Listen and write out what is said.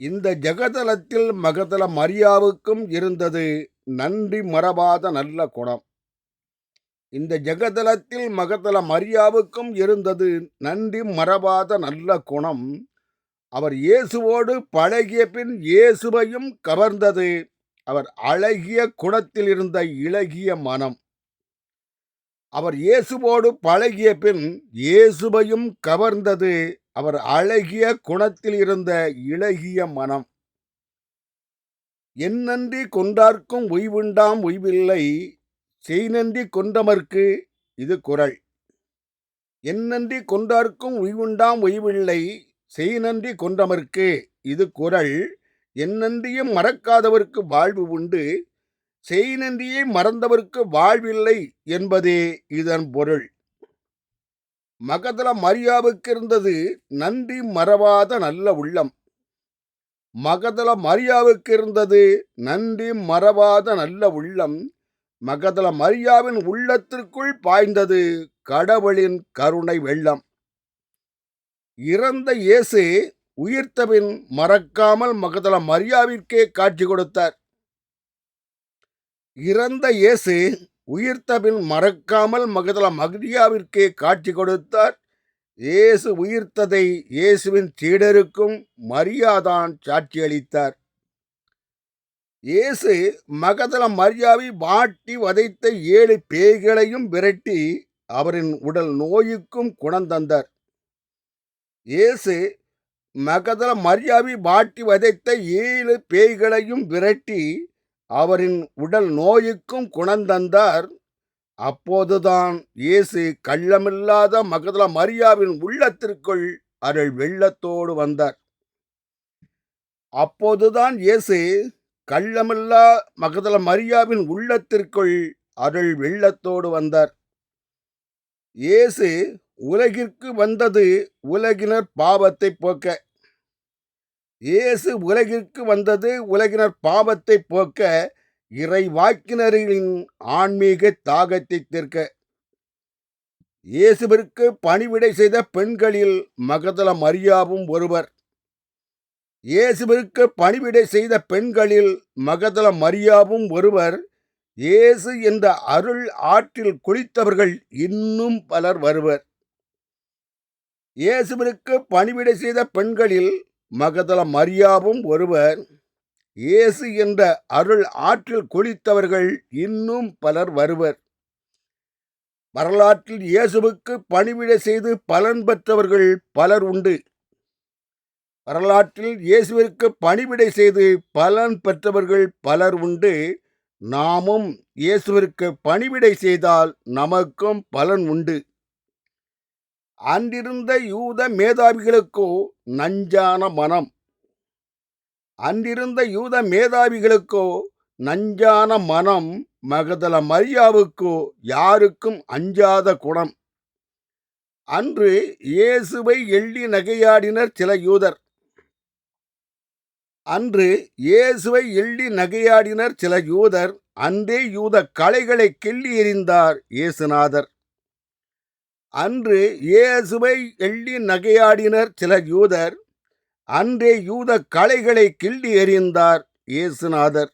இந்த ஜெகதலத்தில் மகதல மரியாவுக்கும் இருந்தது நன்றி மறவாத நல்ல குணம். இந்த ஜெகதலத்தில் மகதல மரியாவுக்கும் இருந்தது நன்றி மறவாத நல்ல குணம். அவர் இயேசுவோடு பழகிய பின் இயேசுவையும் கவர்ந்தது. அவர் அழகிய குணத்தில் இருந்த இளகிய மனம். அவர் இயேசுவோடு பழகிய பின் இயேசுவையும் கவர்ந்தது அவர் அழகிய குணத்தில் இருந்த இளகிய மனம். என்னன்றி கொண்டார்க்கும் உய்வுண்டாம் உய்வில்லை செய்நன்றி கொண்டமர்க்கு இது குரல். என்னன்றி கொண்டார்க்கும் உய்வுண்டாம் உய்வில்லை செய்நன்றி கொண்டமர்க்கு இது குரல். என்னன்றியும் மறக்காதவர்க்கு வாழ்வு உண்டு செய்நன்றியை மறந்தவர்க்கு வாழ்வில்லை என்பதே இதன் பொருள். மகதல மரியாவுக்கு இருந்தது நன்றி மறவாத நல்ல உள்ளம். மகதல மரியாவுக்கு இருந்தது நன்றி மறவாத நல்ல உள்ளம். மகதல மரியாவின் உள்ளத்திற்குள் பாய்ந்தது கடவுளின் கருணை வெள்ளம். இறந்த இயேசு உயிர்த்தபின் மறக்காமல் மகதல மரியாவிற்கே காட்சி கொடுத்தார். இறந்த இயேசு உயிர்த்தபின் மறக்காமல் மகதல மகிரியாவிற்கே காட்சி கொடுத்தார். இயேசு உயிர்த்ததை இயேசுவின் சீடருக்கும் மரியாதான் சாட்சியளித்தார் இயேசு மகதல மரியாவை வாட்டி வதைத்த ஏழு பேய்களையும் விரட்டி அவரின் உடல் நோய்க்கும் குணம் தந்தார். இயேசு மகதல மரியாவை வாட்டி வதைத்த ஏழு பேய்களையும் விரட்டி அவரின் உடல் நோய்க்கும் குணந்தந்தார் அப்போதுதான் இயேசு கள்ளமில்லாத மகதல மரியாவின் உள்ளத்திற்குள் அருள் வெள்ளத்தோடு வந்தார். அப்போதுதான் இயேசு கள்ளமில்லா மகதல மரியாவின் உள்ளத்திற்குள் அருள் வெள்ளத்தோடு வந்தார். இயேசு உலகிற்கு வந்தது உலகினர் பாவத்தை போக்க இயேசு உலகிற்கு வந்தது உலகினர் பாவத்தை போக்க இறை வாக்கினர்களின் ஆன்மீக தாகத்தை தீர்க்க. இயேசுவிற்கு பணிவிடை செய்த பெண்களில் மகதல மரியாவும் ஒருவர். இயேசுவிற்கு பணிவிடை செய்த பெண்களில் மகதல மரியாவும் ஒருவர். இயேசு என்ற அருள் ஆற்றில் குளித்தவர்கள் இன்னும் பலர் வருவர். இயேசுவிற்கு பணிவிடை செய்த பெண்களில் மகதல மரியாவும் ஒருவர் இயேசு என்ற அருள் ஆற்றில் குளித்தவர்கள் இன்னும் பலர் வருவர். வரலாற்றில் இயேசுவுக்கு பணிவிடை செய்து பலன் பெற்றவர்கள் பலர் உண்டு. வரலாற்றில் இயேசுவிற்கு பணிவிடை செய்து பலன் பெற்றவர்கள் பலர் உண்டு. நாமும் இயேசுவிற்கு பணிவிடை செய்தால் நமக்கும் பலன் உண்டு. அன்றிருந்த யூத மேதாவிகளுக்கோ நஞ்சான மனம். அன்றிருந்த யூத மேதாவிகளுக்கோ நஞ்சான மனம் மகதல மரியாவுக்கோ யாருக்கும் அஞ்சாத குணம். அன்று இயேசுவை எள்ளி நகையாடினர் சில யூதர். அன்று இயேசுவை எள்ளி நகையாடினர் சில யூதர். அன்றே யூத கலைகளை கிள்ளி எறிந்தார் இயேசுநாதர். அன்று இயேசுவை எள்ளி நகையாடினர் சில யூதர். அன்றே யூத கலைகளை கிள்ளி எறிந்தார் இயேசுநாதர்.